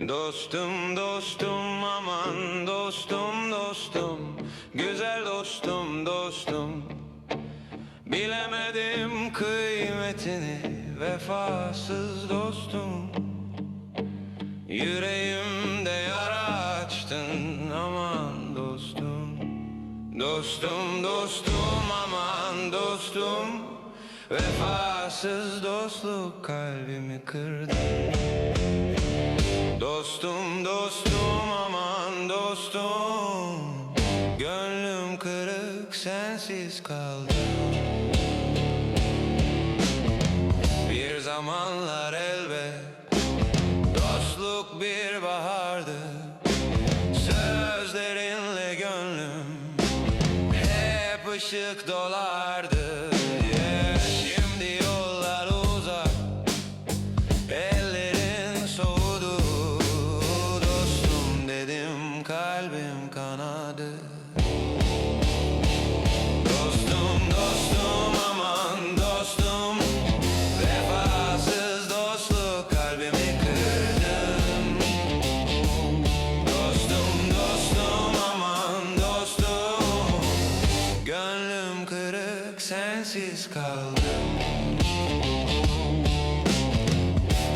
Dostum dostum aman dostum dostum. Güzel dostum dostum. Bilemedim kıymetini vefasız dostum. Yüreğimde yara açtın aman dostum. Dostum dostum aman dostum. Vefasız dostluk kalbimi kırdı Dostum dostum aman dostum. Gönlüm kırık sensiz kaldı Bir zamanlar elbet Dostluk bir bahardı. Sözlerinle gönlüm Hep ışık dolardı Kırık sensiz kaldım.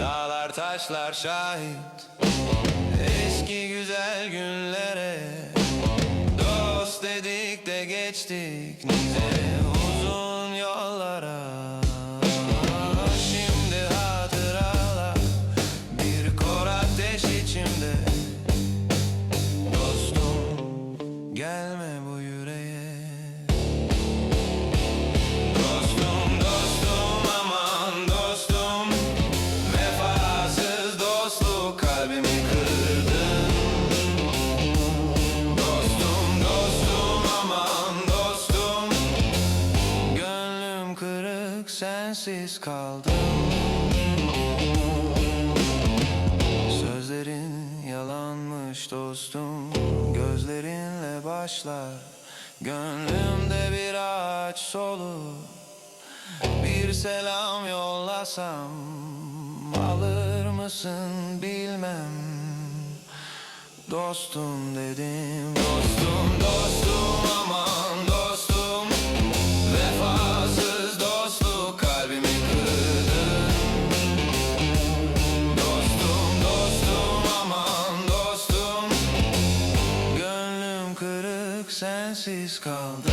Dağlar taşlar şahit Eski güzel günlere. Dost dedik de geçtik Nice uzun yollara. Şimdi hatıralar Bir kor ateş içimde. Dostum gelme bu kırık sensiz kaldım. Sözlerin yalanmış dostum Gözlerinle başlar. Gönlümde bir ağaç solur bir selam yollasam. Alır mısın bilmem Dostum dedim. dostum senses called